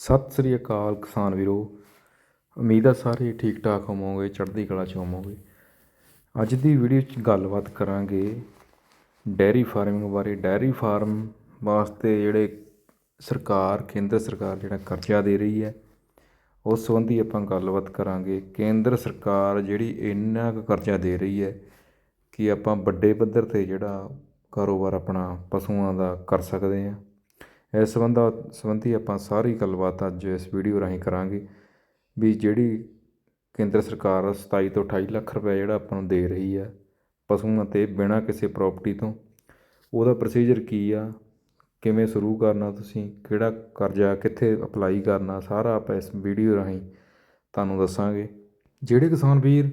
ਸਤਿ ਸ੍ਰੀ ਅਕਾਲ ਕਿਸਾਨ ਵੀਰੋ। ਉਮੀਦ ਆ ਸਾਰੇ ਠੀਕ ਠਾਕ ਹੋਵੋਗੇ, ਚੜ੍ਹਦੀ ਕਲਾ 'ਚ ਹੋਵੋਗੇ। ਅੱਜ ਦੀ ਵੀਡੀਓ 'ਚ ਗੱਲਬਾਤ ਕਰਾਂਗੇ ਡੈਰੀ ਫਾਰਮਿੰਗ ਬਾਰੇ। ਡੈਰੀ ਫਾਰਮ ਵਾਸਤੇ ਜਿਹੜੇ ਸਰਕਾਰ, ਕੇਂਦਰ ਸਰਕਾਰ ਜਿਹੜਾ ਕਰਜ਼ਾ ਦੇ ਰਹੀ ਹੈ, ਉਸ ਸੰਬੰਧੀ ਆਪਾਂ ਗੱਲਬਾਤ ਕਰਾਂਗੇ। ਕੇਂਦਰ ਸਰਕਾਰ ਜਿਹੜੀ ਇੰਨਾ ਕੁ ਕਰਜ਼ਾ ਦੇ ਰਹੀ ਹੈ ਕਿ ਆਪਾਂ ਵੱਡੇ ਪੱਧਰ 'ਤੇ ਜਿਹੜਾ ਕਾਰੋਬਾਰ ਆਪਣਾ ਪਸ਼ੂਆਂ ਦਾ ਕਰ ਸਕਦੇ ਹਾਂ। ਇਸ ਸੰਬੰਧਾ ਸੰਬੰਧੀ ਆਪਾਂ ਸਾਰੀ ਗੱਲਬਾਤ ਅੱਜ ਇਸ ਵੀਡੀਓ ਰਾਹੀਂ ਕਰਾਂਗੇ ਵੀ ਜਿਹੜੀ ਕੇਂਦਰ ਸਰਕਾਰ 27 ਤੋਂ 28 ਲੱਖ ਰੁਪਏ ਜਿਹੜਾ ਆਪਾਂ ਨੂੰ ਦੇ ਰਹੀ ਆ ਪਸ਼ੂਆਂ 'ਤੇ ਬਿਨਾਂ ਕਿਸੇ ਪ੍ਰਾਪਰਟੀ ਤੋਂ, ਉਹਦਾ ਪ੍ਰੋਸੀਜਰ ਕੀ ਆ? ਕਿਵੇਂ ਸ਼ੁਰੂ ਕਰਨਾ ਤੁਸੀਂ? ਕਿਹੜਾ ਕਰਜ਼ਾ, ਕਿੱਥੇ ਅਪਲਾਈ ਕਰਨਾ? ਸਾਰਾ ਆਪਾਂ ਇਸ ਵੀਡੀਓ ਰਾਹੀਂ ਤੁਹਾਨੂੰ ਦੱਸਾਂਗੇ। ਜਿਹੜੇ ਕਿਸਾਨ ਵੀਰ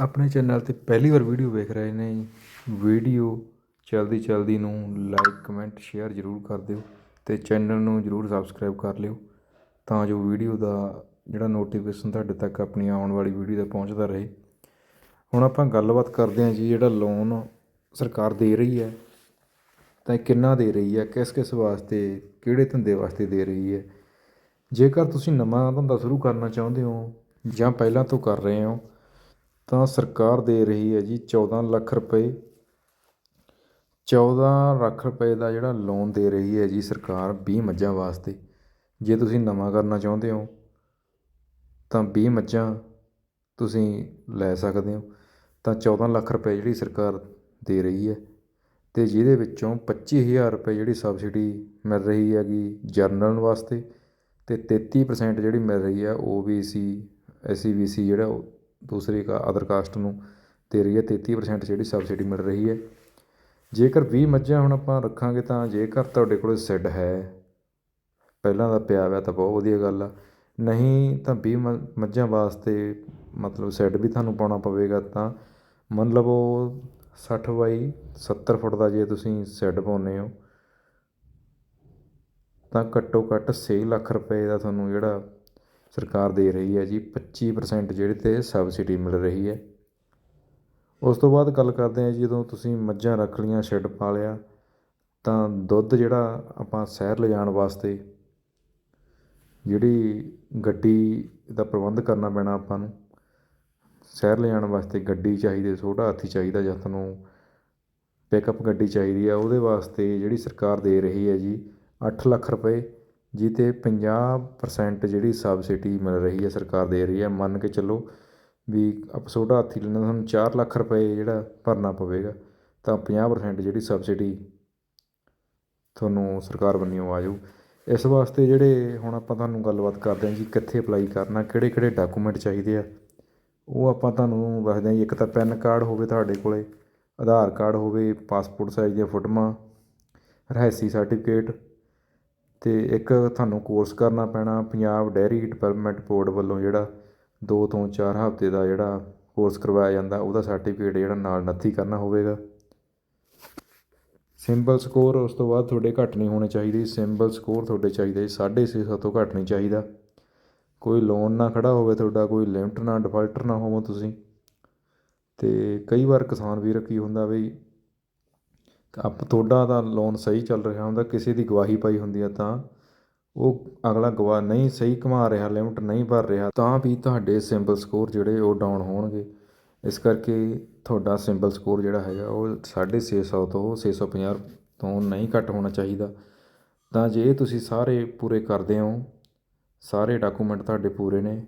ਆਪਣੇ ਚੈਨਲ ਤੇ ਪਹਿਲੀ ਵਾਰ ਵੀਡੀਓ ਵੇਖ ਰਹੇ ਨੇ, ਵੀਡੀਓ ਚਲਦੀ ਚਲਦੀ ਨੂੰ ਲਾਈਕ ਕਮੈਂਟ ਸ਼ੇਅਰ ਜ਼ਰੂਰ ਕਰ ਦਿਓ। ਅਤੇ ਚੈਨਲ ਨੂੰ ਜ਼ਰੂਰ ਸਬਸਕ੍ਰਾਈਬ ਕਰ ਲਿਓ ਤਾਂ ਜੋ ਵੀਡੀਓ ਦਾ ਜਿਹੜਾ ਨੋਟੀਫਿਕੇਸ਼ਨ ਤੁਹਾਡੇ ਤੱਕ ਆਪਣੀ ਆਉਣ ਵਾਲੀ ਵੀਡੀਓ ਦਾ ਪਹੁੰਚਦਾ ਰਹੇ। ਹੁਣ ਆਪਾਂ ਗੱਲਬਾਤ ਕਰਦੇ ਹਾਂ ਜੀ ਜਿਹੜਾ ਲੋਨ ਸਰਕਾਰ ਦੇ ਰਹੀ ਹੈ, ਤਾਂ ਇਹ ਕਿੰਨਾ ਦੇ ਰਹੀ ਹੈ, ਕਿਸ ਕਿਸ ਵਾਸਤੇ, ਕਿਹੜੇ ਧੰਦੇ ਵਾਸਤੇ ਦੇ ਰਹੀ ਹੈ। ਜੇਕਰ ਤੁਸੀਂ ਨਵਾਂ ਧੰਦਾ ਸ਼ੁਰੂ ਕਰਨਾ ਚਾਹੁੰਦੇ ਹੋ ਜਾਂ ਪਹਿਲਾਂ ਤੋਂ ਕਰ ਰਹੇ ਹੋ, ਤਾਂ ਸਰਕਾਰ ਦੇ ਰਹੀ ਹੈ ਜੀ 14 ਲੱਖ ਰੁਪਏ 14 ਲੱਖ ਰੁਪਏ ਦਾ ਜਿਹੜਾ ਲੋਨ ਦੇ ਰਹੀ ਹੈ ਜੀ ਸਰਕਾਰ ਵੀਹ ਮੱਝਾਂ ਵਾਸਤੇ, ਜੇ ਤੁਸੀਂ ਨਵਾਂ ਕਰਨਾ ਚਾਹੁੰਦੇ ਹੋ, ਤਾਂ ਵੀਹ ਮੱਝਾਂ ਤੁਸੀਂ ਲੈ ਸਕਦੇ ਹੋ। ਤਾਂ 14 ਲੱਖ ਰੁਪਏ ਜਿਹੜੀ ਸਰਕਾਰ ਦੇ ਰਹੀ ਹੈ ਅਤੇ ਜਿਹਦੇ ਵਿੱਚੋਂ ਪੱਚੀ ਹਜ਼ਾਰ ਰੁਪਏ ਜਿਹੜੀ ਸਬਸਿਡੀ ਮਿਲ ਰਹੀ ਹੈਗੀ ਜਰਨਲ ਵਾਸਤੇ ਅਤੇ ਤੇਤੀ ਪ੍ਰਸੈਂਟ ਜਿਹੜੀ ਮਿਲ ਰਹੀ ਹੈ ਓ ਵੀ C S E B C ਜਿਹੜਾ ਉਹ ਦੂਸਰੀ ਕਾ ਅਦਰ ਕਾਸਟ ਨੂੰ ਦੇ ਰਹੀ ਹੈ 33% ਜਿਹੜੀ ਸਬਸਿਡੀ ਮਿਲ ਰਹੀ ਹੈ। ਜੇਕਰ ਵੀਹ ਮੱਝਾਂ ਹੁਣ ਆਪਾਂ ਰੱਖਾਂਗੇ ਤਾਂ ਜੇਕਰ ਤੁਹਾਡੇ ਕੋਲ ਸੈੱਡ ਹੈ, ਪਹਿਲਾਂ ਦਾ ਪਿਆ ਹੋਇਆ ਤਾਂ ਬਹੁਤ ਵਧੀਆ ਗੱਲ ਆ। ਨਹੀਂ ਤਾਂ ਵੀਹ ਮ, ਮੱਝਾਂ ਵਾਸਤੇ ਮਤਲਬ ਸੈੱਡ ਵੀ ਤੁਹਾਨੂੰ ਪਾਉਣਾ ਪਵੇਗਾ ਤਾਂ ਮੰਨ ਲਵੋ ਸੱਠ ਬਾਈ 70 ਫੁੱਟ ਦਾ ਜੇ ਤੁਸੀਂ ਸੈੱਡ ਪਾਉਂਦੇ ਹੋ, ਤਾਂ ਘੱਟੋ ਘੱਟ 6 ਲੱਖ ਰੁਪਏ ਦਾ ਤੁਹਾਨੂੰ ਜਿਹੜਾ ਸਰਕਾਰ ਦੇ ਰਹੀ ਹੈ ਜੀ 25% ਜਿਹੜੇ 'ਤੇ ਸਬਸਿਡੀ ਮਿਲ ਰਹੀ ਹੈ। ਉਸ ਤੋਂ ਬਾਅਦ ਗੱਲ ਕਰਦੇ ਹਾਂ ਜਦੋਂ ਤੁਸੀਂ ਮੱਝਾਂ ਰੱਖ ਲਈਆਂ, ਸ਼ੈੱਡ ਪਾ ਲਿਆ, ਤਾਂ ਦੁੱਧ ਜਿਹੜਾ ਆਪਾਂ ਸ਼ਹਿਰ ਲਿਜਾਣ ਵਾਸਤੇ ਜਿਹੜੀ ਗੱਡੀ ਦਾ ਪ੍ਰਬੰਧ ਕਰਨਾ ਪੈਣਾ ਆਪਾਂ ਨੂੰ, ਸ਼ਹਿਰ ਲਿਜਾਣ ਵਾਸਤੇ ਗੱਡੀ ਚਾਹੀਦੀ ਛੋਟਾ ਹਾਥੀ ਚਾਹੀਦਾ ਜਾਂ ਤੁਹਾਨੂੰ ਪਿਕਅਪ ਗੱਡੀ ਚਾਹੀਦੀ ਆ ਉਹਦੇ ਵਾਸਤੇ ਜਿਹੜੀ ਸਰਕਾਰ ਦੇ ਰਹੀ ਹੈ ਜੀ 8 ਲੱਖ ਰੁਪਏ ਜਿਹਤੇ 50% ਜਿਹੜੀ ਸਬਸਿਡੀ ਮਿਲ ਰਹੀ ਹੈ, ਸਰਕਾਰ ਦੇ ਰਹੀ ਹੈ, ਮੰਨ ਕੇ ਚੱਲੋ ਵੀ ਆਪਾਂ ਛੋਟਾ ਹਾਥੀ ਲੈਣਾ ਤੁਹਾਨੂੰ ਚਾਰ ਲੱਖ ਰੁਪਏ ਜਿਹੜਾ ਭਰਨਾ ਪਵੇਗਾ, ਤਾਂ 50% ਜਿਹੜੀ ਸਬਸਿਡੀ ਤੁਹਾਨੂੰ ਸਰਕਾਰ ਵੱਲੋਂ ਆ ਜਾਊ। ਇਸ ਵਾਸਤੇ ਜਿਹੜੇ ਹੁਣ ਆਪਾਂ ਤੁਹਾਨੂੰ ਗੱਲਬਾਤ ਕਰਦੇ ਹਾਂ ਜੀ, ਕਿੱਥੇ ਅਪਲਾਈ ਕਰਨਾ ਕਿਹੜੇ ਕਿਹੜੇ ਡਾਕੂਮੈਂਟ ਚਾਹੀਦੇ ਆ, ਉਹ ਆਪਾਂ ਤੁਹਾਨੂੰ ਦੱਸਦੇ ਹਾਂ ਜੀ। ਇੱਕ ਤਾਂ ਪੈਨ ਕਾਰਡ ਹੋਵੇ ਤੁਹਾਡੇ ਕੋਲੇ, ਆਧਾਰ ਕਾਰਡ ਹੋਵੇ ਪਾਸਪੋਰਟ ਸਾਈਜ਼ ਦੀਆਂ ਫੋਟੋਆਂ, ਰਹਿਸੀ ਸਰਟੀਫਿਕੇਟ ਤੇ ਇੱਕ ਤੁਹਾਨੂੰ ਕੋਰਸ ਕਰਨਾ ਪੈਣਾ, ਪੰਜਾਬ ਡੈਰੀ ਡਿਵੈਲਪਮੈਂਟ ਬੋਰਡ ਵੱਲੋਂ ਜਿਹੜਾ ਦੋ ਤੋਂ ਚਾਰ ਹਫ਼ਤੇ ਦਾ ਜਿਹੜਾ ਕੋਰਸ ਕਰਵਾਇਆ ਜਾਂਦਾ, ਉਹਦਾ ਸਰਟੀਫਿਕੇਟ ਜਿਹੜਾ ਨਾਲ ਨੱਥੀ ਕਰਨਾ ਹੋਵੇਗਾ। ਸਿੰਬਲ ਸਕੋਰ ਉਸ ਤੋਂ ਬਾਅਦ ਤੁਹਾਡੇ ਘੱਟ ਨਹੀਂ ਹੋਣੇ ਚਾਹੀਦੇ। ਸਿੰਬਲ ਸਕੋਰ ਤੁਹਾਡੇ ਚਾਹੀਦੇ ਸਾਢੇ ਛੇ ਸੌ ਤੋਂ ਘੱਟ ਨਹੀਂ ਚਾਹੀਦਾ। ਕੋਈ ਲੋਨ ਨਾ ਖੜਾ ਹੋਵੇ ਤੁਹਾਡਾ, ਕੋਈ ਲਿਮਟ ਨਾ ਡਿਫਾਲਟਰ ਨਾ ਹੋਵੋ ਤੁਸੀਂ। ਤੇ ਕਈ ਵਾਰ ਕਿਸਾਨ ਵੀਰ ਕੀ ਹੁੰਦਾ ਬਈ ਆਪ ਤੁਹਾਡਾ ਤਾਂ ਲੋਨ ਸਹੀ ਚੱਲ ਰਿਹਾ ਹੁੰਦਾ, ਕਿਸੇ ਦੀ ਗਵਾਹੀ ਪਾਈ ਹੁੰਦੀ ਆ ਤਾਂ ਉਹ ਅਗਲਾ ਗਵਾ ਨਹੀਂ ਸਹੀ ਕਮਾ ਰਿਹਾ, ਲਿਮਟ ਨਹੀਂ ਭਰ ਰਿਹਾ, ਤਾਂ ਵੀ ਤੁਹਾਡੇ ਸਿੰਬਲ ਸਕੋਰ ਜਿਹੜੇ ਉਹ ਡਾਊਨ ਹੋਣਗੇ। ਇਸ ਕਰਕੇ ਤੁਹਾਡਾ ਸਿੰਬਲ ਸਕੋਰ ਜਿਹੜਾ ਹੈਗਾ ਉਹ 650 ਤੋਂ 650 ਤੋਂ ਨਹੀਂ ਘੱਟ ਹੋਣਾ ਚਾਹੀਦਾ। ਤਾਂ ਜੇ ਤੁਸੀਂ ਸਾਰੇ ਪੂਰੇ ਕਰਦੇ ਹੋ, ਸਾਰੇ ਡਾਕੂਮੈਂਟ ਤੁਹਾਡੇ ਪੂਰੇ ਨੇ,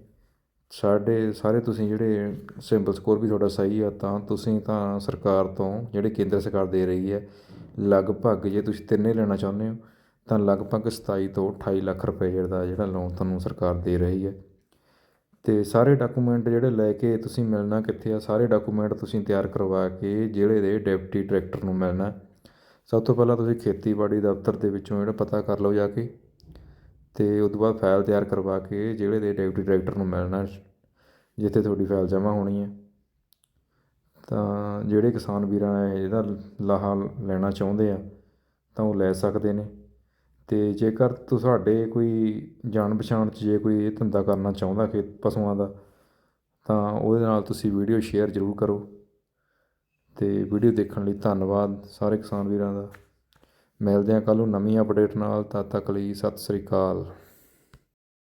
ਸਾਡੇ ਸਾਰੇ ਤੁਸੀਂ ਜਿਹੜੇ ਸਿੰਬਲ ਸਕੋਰ ਵੀ ਤੁਹਾਡਾ ਸਹੀ ਆ, ਤਾਂ ਤੁਸੀਂ ਤਾਂ ਸਰਕਾਰ ਤੋਂ, ਜਿਹੜੇ ਕੇਂਦਰ ਸਰਕਾਰ ਦੇ ਰਹੀ ਹੈ, ਲਗਭਗ ਜੇ ਤੁਸੀਂ ਤਿੰਨੇ ਲੈਣਾ ਚਾਹੁੰਦੇ ਹੋ ਤਾਂ ਲਗਭਗ 27 ਤੋਂ 28 ਲੱਖ ਰੁਪਏ ਦਾ ਜਿਹੜਾ ਲੋਨ ਤੁਹਾਨੂੰ ਸਰਕਾਰ ਦੇ ਰਹੀ ਹੈ। ਅਤੇ ਸਾਰੇ ਡਾਕੂਮੈਂਟ ਜਿਹੜੇ ਲੈ ਕੇ ਤੁਸੀਂ ਮਿਲਣਾ ਕਿੱਥੇ ਆ, ਸਾਰੇ ਡਾਕੂਮੈਂਟ ਤੁਸੀਂ ਤਿਆਰ ਕਰਵਾ ਕੇ ਜ਼ਿਲ੍ਹੇ ਦੇ ਡਿਪਟੀ ਡਾਇਰੈਕਟਰ ਨੂੰ ਮਿਲਣਾ। ਸਭ ਤੋਂ ਪਹਿਲਾਂ ਤੁਸੀਂ ਖੇਤੀਬਾੜੀ ਦਫ਼ਤਰ ਦੇ ਵਿੱਚੋਂ ਜਿਹੜਾ ਪਤਾ ਕਰ ਲਓ ਜਾ ਕੇ ਅਤੇ ਉਹ ਤੋਂ ਬਾਅਦ ਫਾਈਲ ਤਿਆਰ ਕਰਵਾ ਕੇ ਜ਼ਿਲ੍ਹੇ ਦੇ ਡਿਪਟੀ ਡਾਇਰੈਕਟਰ ਨੂੰ ਮਿਲਣਾ ਜਿੱਥੇ ਤੁਹਾਡੀ ਫਾਈਲ ਜਮ੍ਹਾਂ ਹੋਣੀ ਹੈ। ਤਾਂ ਜਿਹੜੇ ਕਿਸਾਨ ਵੀਰਾਂ ਇਹਦਾ ਲਾਹਾ ਲੈਣਾ ਚਾਹੁੰਦੇ ਆ ਤਾਂ ਉਹ ਲੈ ਸਕਦੇ ਨੇ। ਅਤੇ ਜੇਕਰ ਤੁਹਾਡੇ ਕੋਈ ਜਾਣ ਪਛਾਣ 'ਚ ਜੇ ਕੋਈ ਇਹ ਧੰਦਾ ਕਰਨਾ ਚਾਹੁੰਦਾ ਖੇਤ ਪਸ਼ੂਆਂ ਦਾ, ਤਾਂ ਉਹਦੇ ਨਾਲ ਤੁਸੀਂ ਵੀਡੀਓ ਸ਼ੇਅਰ ਜ਼ਰੂਰ ਕਰੋ। ਅਤੇ ਵੀਡੀਓ ਦੇਖਣ ਲਈ ਧੰਨਵਾਦ ਸਾਰੇ ਕਿਸਾਨ ਵੀਰਾਂ ਦਾ। ਮਿਲਦੇ ਹਾਂ ਕੱਲ੍ਹ ਨੂੰ ਨਵੀਂ ਅਪਡੇਟ ਨਾਲ, ਤਦ ਤੱਕ ਲਈ ਸਤਿ ਸ੍ਰੀ ਅਕਾਲ।